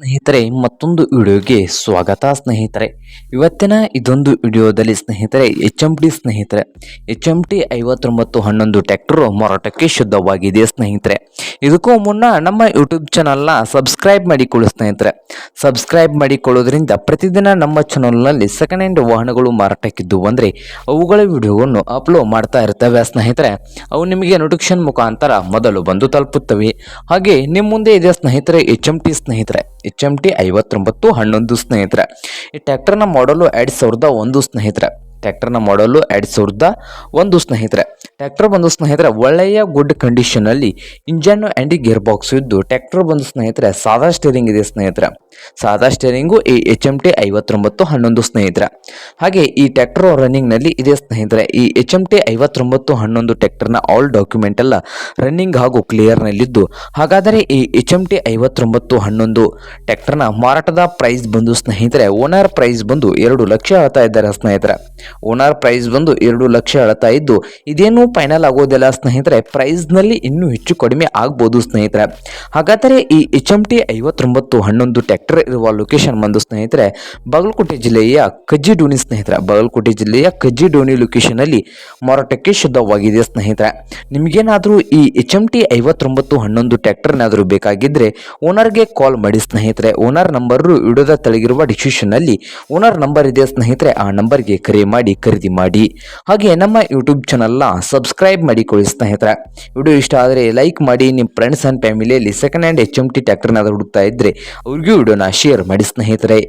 ಸ್ನೇಹಿತರೆ, ಮತ್ತೊಂದು ವಿಡಿಯೋಗೆ ಸ್ವಾಗತ ಸ್ನೇಹಿತರೆ. ಇವತ್ತಿನ ಇದೊಂದು ವಿಡಿಯೋದಲ್ಲಿ ಸ್ನೇಹಿತರೆ ಎಚ್ ಎಂ ಟಿ ಸ್ನೇಹಿತರೆ. ಎಚ್ ಎಂ ಟಿ ಐವತ್ತೊಂಬತ್ತು ಹನ್ನೊಂದು ಟ್ಯಾಕ್ಟ್ರು ಮಾರಾಟಕ್ಕೆ ಶುದ್ಧವಾಗಿದೆ ಸ್ನೇಹಿತರೆ. ಇದಕ್ಕೂ ಮುನ್ನ ನಮ್ಮ ಯೂಟ್ಯೂಬ್ ಚಾನಲ್ನ ಸಬ್ಸ್ಕ್ರೈಬ್ ಮಾಡಿಕೊಳ್ಳಿ ಸ್ನೇಹಿತರೆ. ಸಬ್ಸ್ಕ್ರೈಬ್ ಮಾಡಿಕೊಳ್ಳೋದ್ರಿಂದ ಪ್ರತಿದಿನ ನಮ್ಮ ಚಾನಲ್ನಲ್ಲಿ ಸೆಕೆಂಡ್ ಹ್ಯಾಂಡ್ ವಾಹನಗಳು ಮಾರಾಟಕ್ಕಿದ್ದು ಅಂದರೆ ಅವುಗಳ ವಿಡಿಯೋವನ್ನು ಅಪ್ಲೋಡ್ ಮಾಡ್ತಾ ಇರ್ತವೆ ಸ್ನೇಹಿತರೆ. ಅವು ನಿಮಗೆ ನೋಟಿಫಿಕೇಶನ್ ಮುಖಾಂತರ ಮೊದಲು ಬಂದು ತಲುಪುತ್ತವೆ. ಹಾಗೆ ನಿಮ್ಮ ಮುಂದೆ ಇದೆ ಸ್ನೇಹಿತರೆ ಎಚ್ ಎಂ ಟಿ ಸ್ನೇಹಿತರೆ. ಎಚ್ ಎಂ ಟಿ ಐವತ್ತೊಂಬತ್ತು ಹನ್ನೊಂದು ಸ್ನೇಹಿತರೆ. ಈ ಟ್ಯಾಕ್ಟರ್ನ ಮಾಡಲು ಎರಡು ಸಾವಿರದ ಒಂದು ಸ್ನೇಹಿತರೆ. ಟ್ರ್ಯಾಕ್ಟರ್ನ ಮಾಡಲು ಎರಡು ಸಾವಿರದ ಒಂದು ಸ್ನೇಹಿತರೆ. ಟ್ಯಾಕ್ಟರ್ ಬಂದು ಸ್ನೇಹಿತರೆ, ಒಳ್ಳೆಯ ಗುಡ್ ಕಂಡೀಷನಲ್ಲಿ ಇಂಜನ್ ಆ್ಯಂಡ್ ಗೇರ್ ಬಾಕ್ಸ್ ಇದ್ದು ಟ್ಯಾಕ್ಟರ್ ಬಂದು ಸ್ನೇಹಿತರೆ, ಸಾದಾ ಸ್ಟೇರಿಂಗ್ ಇದೆ ಸ್ನೇಹಿತರೆ. ಸಾದಾ ಸ್ಟೇರಿಂಗು ಈ ಎಚ್ ಎಂ ಟಿ ಐವತ್ತೊಂಬತ್ತು ಹನ್ನೊಂದು ಸ್ನೇಹಿತರೆ. ಹಾಗೆ ಈ ಟ್ಯಾಕ್ಟರ್ ರನ್ನಿಂಗ್ನಲ್ಲಿ ಇದೆ ಸ್ನೇಹಿತರೆ, ಈ ಎಚ್ ಎಂ ಟಿ ಐವತ್ತೊಂಬತ್ತು ಹನ್ನೊಂದು ಟ್ಯಾಕ್ಟರ್ನ ಆಲ್ ಡಾಕ್ಯುಮೆಂಟ್ ಎಲ್ಲ ರನ್ನಿಂಗ್ ಹಾಗೂ ಕ್ಲಿಯರ್ನಲ್ಲಿದ್ದು, ಹಾಗಾದರೆ ಈ ಎಚ್ ಎಂ ಟಿ ಐವತ್ತೊಂಬತ್ತು ಹನ್ನೊಂದು ಟ್ಯಾಕ್ಟರ್ನ ಮಾರಾಟದ ಪ್ರೈಸ್ ಬಂದು ಸ್ನೇಹಿತರೆ ಓನರ್ ಪ್ರೈಸ್ ಬಂದು ಎರಡು ಲಕ್ಷ ಹೇಳ್ತಾ ಇದ್ದಾರೆ ಸ್ನೇಹಿತರೆ. ಓನರ್ ಪ್ರೈಸ್ ಬಂದು ಎರಡು ಲಕ್ಷ ಹೇಳ್ತಾ ಇದ್ದು, ಇದೇನು ಫೈನಲ್ ಆಗೋದಿಲ್ಲ ಸ್ನೇಹಿತರೆ. ಪ್ರೈಸ್ನಲ್ಲಿ ಇನ್ನೂ ಹೆಚ್ಚು ಕಡಿಮೆ ಆಗ್ಬೋದು ಸ್ನೇಹಿತರೆ. ಹಾಗಾದರೆ ಈ ಎಚ್ ಎಂ ಟಿ ಐವತ್ತೊಂಬತ್ತು ಹನ್ನೊಂದು ಟ್ರ್ಯಾಕ್ಟರ್ ಇರುವ ಲೊಕೇಶನ್ ಬಂದು ಸ್ನೇಹಿತರೆ, ಬಾಗಲಕೋಟೆ ಜಿಲ್ಲೆಯ ಕಜ್ಜಿಡೋಣಿ ಸ್ನೇಹಿತರೆ. ಬಾಗಲಕೋಟೆ ಜಿಲ್ಲೆಯ ಕಜ್ಜಿಡೋಣಿ ಲೊಕೇಶನಲ್ಲಿ ಮಾರಾಟಕ್ಕೆ ಶುದ್ಧವಾಗಿದೆ ಸ್ನೇಹಿತರೆ. ನಿಮಗೇನಾದರೂ ಈ ಎಚ್ ಎಂ ಟಿ ಐವತ್ತೊಂಬತ್ತು ಹನ್ನೊಂದು ಟ್ರ್ಯಾಕ್ಟರ್ನಾದರೂ ಬೇಕಾಗಿದ್ದರೆ ಓನರ್ಗೆ ಕಾಲ್ ಮಾಡಿ ಸ್ನೇಹಿತರೆ. ಓನರ್ ನಂಬರು ವಿಡಿಯೋದ ತೆಳಗಿರುವ ಡಿಸ್ಕ್ರಿಪ್ಷನ್ನಲ್ಲಿ ಓನರ್ ನಂಬರ್ ಇದೆ ಸ್ನೇಹಿತರೆ. ಆ ನಂಬರ್ಗೆ ಕರೆ ಮಾಡಿ. ಖರೀದಿ ಮಾಡಿ. ಹಾಗೆ ನಮ್ಮ ಯೂಟ್ಯೂಬ್ ಚಾನಲ್ನ ಸಬ್ಸ್ಕ್ರೈಬ್ ಮಾಡಿಕೊಳ್ಳಿ ಸ್ನೇಹಿತರ. ವಿಡಿಯೋ ಇಷ್ಟ ಆದರೆ ಲೈಕ್ ಮಾಡಿ. ನಿಮ್ಮ ಫ್ರೆಂಡ್ಸ್ ಆ್ಯಂಡ್ ಫ್ಯಾಮಿಲಿಯಲ್ಲಿ second hand H M T ಟ್ಯಾಕ್ಟರ್ನಾದ್ರೂ ಹುಡುಕ್ತಾ ಇದ್ದರೆ ಅವ್ರಿಗೂ ವಿಡಿಯೋನ ಶೇರ್ ಮಾಡಿ ಸ್ನೇಹಿತರೆ.